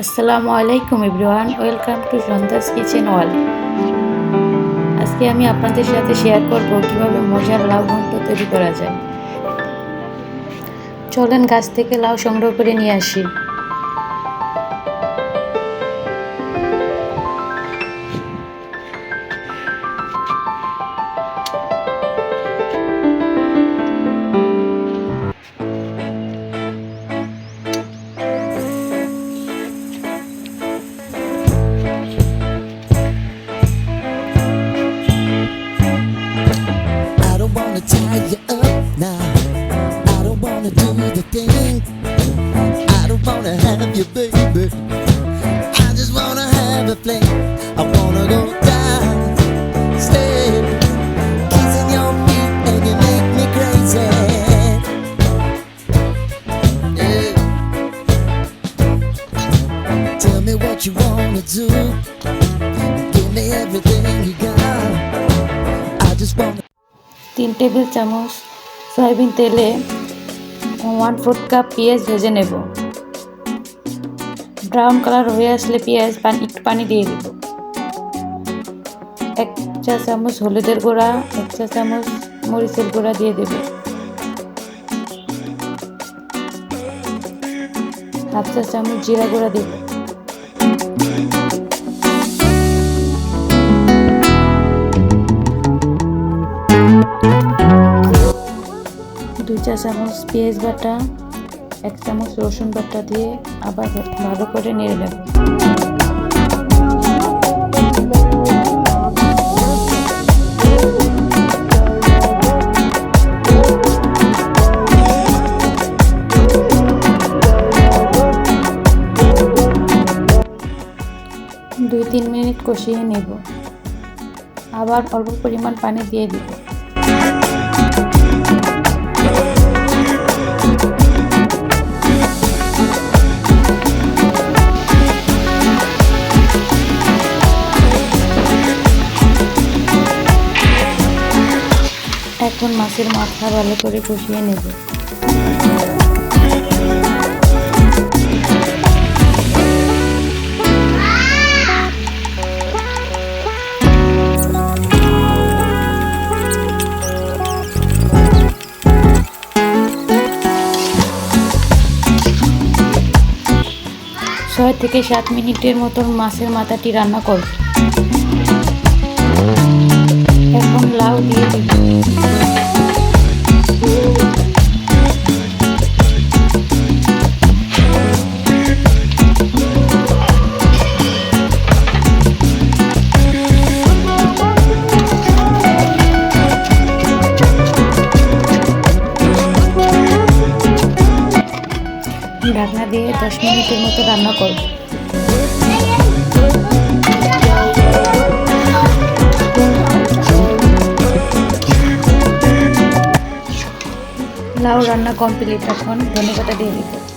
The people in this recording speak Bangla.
আসসালামু আলাইকুম everyone, welcome to Santa's kitchen wall. আজকে আমি আপনাদের সাথে শেয়ার করব কীভাবে মজার লাউ ঘন্ট তৈরি করা যায়। চলেন গাছ থেকে লাউ সংগ্রহ করে নিয়ে আসি। wanna do the thing. I don't wanna have you, baby. I just wanna have a fling. I wanna go down, stay, kissing your feet, and you make me crazy. Yeah. Tell me what you wanna do. Give me everything you got. I just wanna. তিন টেবিল চামচ সয়াবিন তেলে ওয়ান ফোর্থ কাপ পেঁয়াজ ভেজে নেব। ব্রাউন কালার হয়ে আসলে পেঁয়াজ পানি একটু পানি দিয়ে দেব। এক চা চামচ হলুদের গুঁড়া, এক চা চামচ মরিচের গুঁড়া দিয়ে দেব। হাফ চা চামচ জিরা গুঁড়া দেব। চা চামচ পেঁয়াজ বাটা এক চামচ রসুন বাটা দিয়ে আবার ভালো করে নেড়ে নেব। দুই তিন মিনিট কষিয়ে নেব। আবার অল্প পরিমাণ পানি দিয়ে দিব। এখন মাছের মাথা ভালো করে কষিয়ে নেব। ছয় থেকে সাত মিনিটের মতন মাছের মাথাটি রান্না করব। এখন লাউ দিয়ে দিব ঢাকনা দিয়ে দশ মিনিটের মতো রান্না করব। রান্না কমপ্লিট এখন। ধনেপাতা দিয়ে দিব